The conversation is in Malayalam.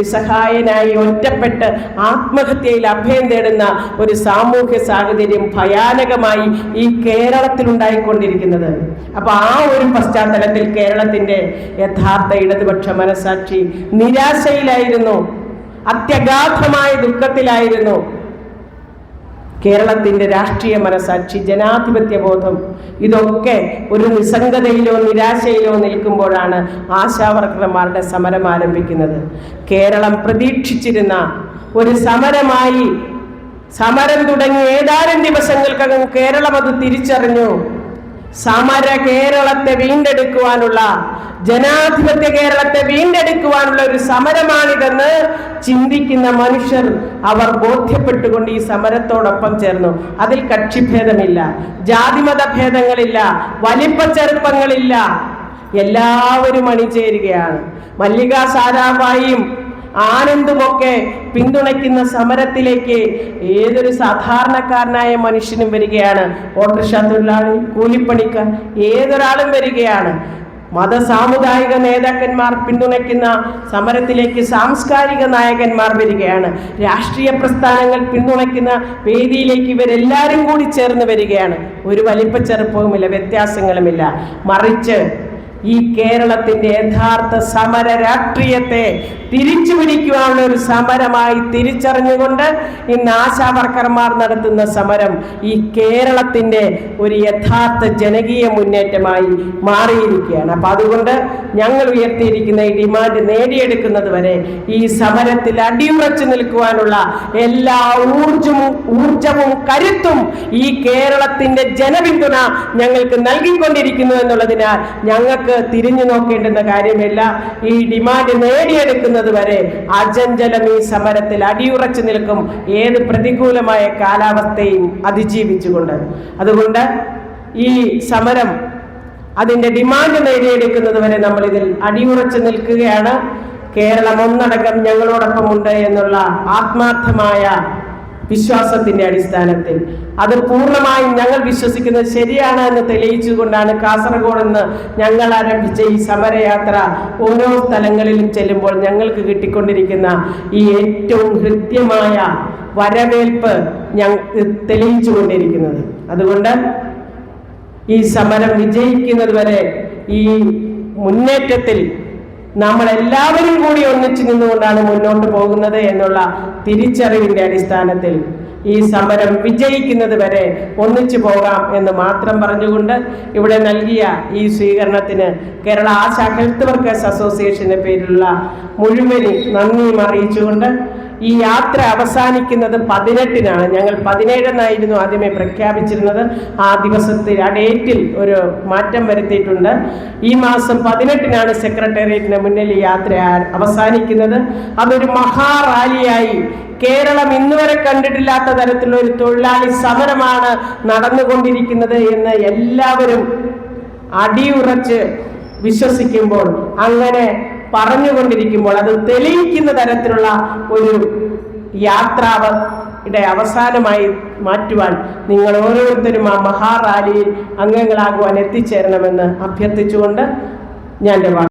നിസ്സഹായനായി ഒറ്റപ്പെട്ട് ആത്മഹത്യയിൽ അഭയം തേടുന്ന ഒരു സാമൂഹ്യ സാഹചര്യം ഭയാനകമായി ഈ കേരളത്തിൽ ഉണ്ടായിക്കൊണ്ടിരിക്കുന്നത് അപ്പൊ ആ ഒരു പശ്ചാത്തലത്തിൽ കേരളത്തിന്റെ യഥാർത്ഥ ഇടതുപക്ഷ മനസാക്ഷി നിരാശയിലായിരുന്നു അത്യഗാധമായ ദുഃഖത്തിലായിരുന്നു. കേരളത്തിന്റെ രാഷ്ട്രീയ മനസാക്ഷി ജനാധിപത്യ ബോധം ഇതൊക്കെ ഒരു നിസ്സംഗതയിലോ നിരാശയിലോ നിൽക്കുമ്പോഴാണ് ആശാവർക്കർമാരുടെ സമരം ആരംഭിക്കുന്നത്. കേരളം പ്രതീക്ഷിച്ചിരുന്ന ഒരു സമരമായി സമരം തുടങ്ങി ഏതാനും ദിവസങ്ങൾക്കകം കേരളം അത് തിരിച്ചറിഞ്ഞു. സമര കേരളത്തെ വീണ്ടെടുക്കുവാനുള്ള ജനാധിപത്യ കേരളത്തെ വീണ്ടെടുക്കുവാനുള്ള ഒരു സമരമാണിതെന്ന് ചിന്തിക്കുന്ന മനുഷ്യർ അവർ ബോധ്യപ്പെട്ടുകൊണ്ട് ഈ സമരത്തോടൊപ്പം ചേർന്നു. അതിൽ കക്ഷിഭേദമില്ല ജാതിമത ഭേദങ്ങളില്ല വലിപ്പ ചെറുപ്പങ്ങളില്ല. എല്ലാവരും അണിചേരുകയാണ്. മല്ലിക സാരാഭായിയും ആനന്ദുമൊക്കെ പിന്തുണയ്ക്കുന്ന സമരത്തിലേക്ക് ഏതൊരു സാധാരണക്കാരനായ മനുഷ്യനും വരികയാണ്. ഓട്ടോറിക്ഷ തൊഴിലാളി കൂലിപ്പണിക്കാർ ഏതൊരാളും വരികയാണ്. മത സാമുദായിക നേതാക്കന്മാർ പിന്തുണയ്ക്കുന്ന സമരത്തിലേക്ക് സാംസ്കാരിക നായകന്മാർ വരികയാണ്. രാഷ്ട്രീയ പ്രസ്ഥാനങ്ങൾ പിന്തുണയ്ക്കുന്ന വേദിയിലേക്ക് ഇവരെല്ലാവരും കൂടി ചേർന്ന് വരികയാണ്. ഒരു വലിപ്പച്ചെറുപ്പവുമില്ല വ്യത്യാസങ്ങളുമില്ല. മറിച്ച് ഈ കേരളത്തിന്റെ യഥാർത്ഥ സമര രാഷ്ട്രീയത്തെ തിരിച്ചു പിടിക്കുവാനുള്ള ഒരു സമരമായി തിരിച്ചറിഞ്ഞുകൊണ്ട് ഇന്ന് ആശാവർക്കർമാർ നടത്തുന്ന സമരം ഈ കേരളത്തിന്റെ ഒരു യഥാർത്ഥ ജനകീയ മുന്നേറ്റമായി മാറിയിരിക്കുകയാണ്. അപ്പൊ അതുകൊണ്ട് ഞങ്ങൾ ഉയർത്തിയിരിക്കുന്ന ഈ ഡിമാൻഡ് നേടിയെടുക്കുന്നത് വരെ ഈ സമരത്തിൽ അടിയുറച്ചു നിൽക്കുവാനുള്ള എല്ലാ ഊർജവും ഊർജവും കരുത്തും ഈ കേരളത്തിന്റെ ജനപിന്തുണ ഞങ്ങൾക്ക് നൽകിക്കൊണ്ടിരിക്കുന്നു എന്നുള്ളതിനാൽ ഞങ്ങൾക്ക് തിരിഞ്ഞു നോക്കേണ്ടുന്ന കാര്യമില്ല. ഈ ഡിമാൻഡ് നേടിയെടുക്കുന്നത് വരെ അജഞ്ചലം ഈ സമരത്തിൽ അടിയുറച്ചു നിൽക്കും. ഏത് പ്രതികൂലമായ കാലാവസ്ഥയും അതിജീവിച്ചുകൊണ്ട്. അതുകൊണ്ട് ഈ സമരം അതിന്റെ ഡിമാൻഡ് നേടിയെടുക്കുന്നത് വരെ നമ്മൾ ഇതിൽ അടിയുറച്ചു നിൽക്കുകയാണ്. കേരളം ഒന്നടക്കം ഞങ്ങളോടൊപ്പം ഉണ്ട് എന്നുള്ള ആത്മാർത്ഥമായ വിശ്വാസത്തിന്റെ അടിസ്ഥാനത്തിൽ. അത് പൂർണമായും ഞങ്ങൾ വിശ്വസിക്കുന്നത് ശരിയാണ് എന്ന് തെളിയിച്ചുകൊണ്ടാണ് കാസർഗോഡ് നിന്ന് ഞങ്ങൾ ആരംഭിച്ച ഈ സമരയാത്ര ഓരോ സ്ഥലങ്ങളിലും ചെല്ലുമ്പോൾ ഞങ്ങൾക്ക് കിട്ടിക്കൊണ്ടിരിക്കുന്ന ഈ ഏറ്റവും ഹൃദ്യമായ വരവേൽപ്പ് ഞങ്ങൾ തെളിയിച്ചു കൊണ്ടിരിക്കുന്നത് അതുകൊണ്ട് ഈ സമരം വിജയിക്കുന്നത് വരെ ഈ മുന്നേറ്റത്തിൽ നമ്മൾ എല്ലാവരും കൂടി ഒന്നിച്ചു നിന്നുകൊണ്ടാണ് മുന്നോട്ട് പോകുന്നത് എന്നുള്ള തിരിച്ചറിവിന്റെ അടിസ്ഥാനത്തിൽ ഈ സമരം വിജയിക്കുന്നത് വരെ ഒന്നിച്ചു പോകാം എന്ന് മാത്രം പറഞ്ഞുകൊണ്ട് ഇവിടെ നൽകിയ ഈ സ്വീകരണത്തിന് കേരള ആശാ ഹെൽത്ത് വർക്കേഴ്സ് അസോസിയേഷന്റെ പേരിലുള്ള മുഴുവനി നന്ദിയും അറിയിച്ചുകൊണ്ട് ഈ യാത്ര അവസാനിക്കുന്നത് പതിനെട്ടിനാണ്. ഞങ്ങൾ പതിനേഴെന്നായിരുന്നു ആദ്യമേ പ്രഖ്യാപിച്ചിരുന്നത്. ആ ദിവസത്തിൽ ആ ഡേറ്റിൽ ഒരു മാറ്റം വരുത്തിയിട്ടുണ്ട്. ഈ മാസം പതിനെട്ടിനാണ് സെക്രട്ടേറിയറ്റിന് മുന്നിൽ ഈ യാത്ര അവസാനിക്കുന്നത്. അതൊരു മഹാറാലിയായി. കേരളം ഇന്നുവരെ കണ്ടിട്ടില്ലാത്ത തരത്തിലുള്ള ഒരു തൊഴിലാളി സമരമാണ് നടന്നുകൊണ്ടിരിക്കുന്നത് എന്ന് എല്ലാവരും അടിയുറച്ച് വിശ്വസിക്കുമ്പോൾ അങ്ങനെ പറഞ്ഞുകൊണ്ടിരിക്കുമ്പോൾ അത് തെളിയിക്കുന്ന തരത്തിലുള്ള ഒരു യാത്രാവ് യുടെ അവസാനമായി മാറ്റുവാൻ നിങ്ങൾ ഓരോരുത്തരും ആ മഹാറാലിയിൽ അംഗങ്ങളാകുവാൻ എത്തിച്ചേരണമെന്ന് അഭ്യർത്ഥിച്ചുകൊണ്ട് ഞാൻ